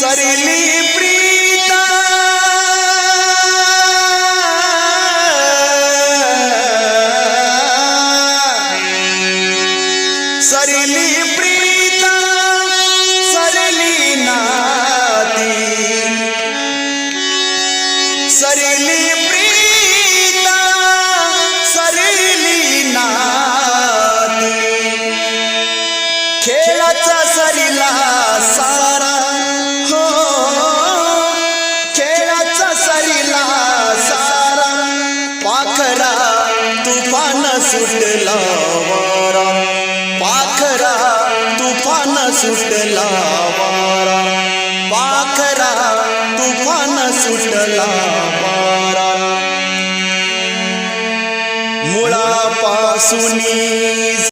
सरली प्रीता। सरली प्रीता सरली नाती। सरली प्रीता सरली नाती। खेळाचा सरला पाखरा तुफान सुटला वारा. पाखरा तुफान सुटला वारा. पाखरा तुफान सुटला वारा. मुळापासून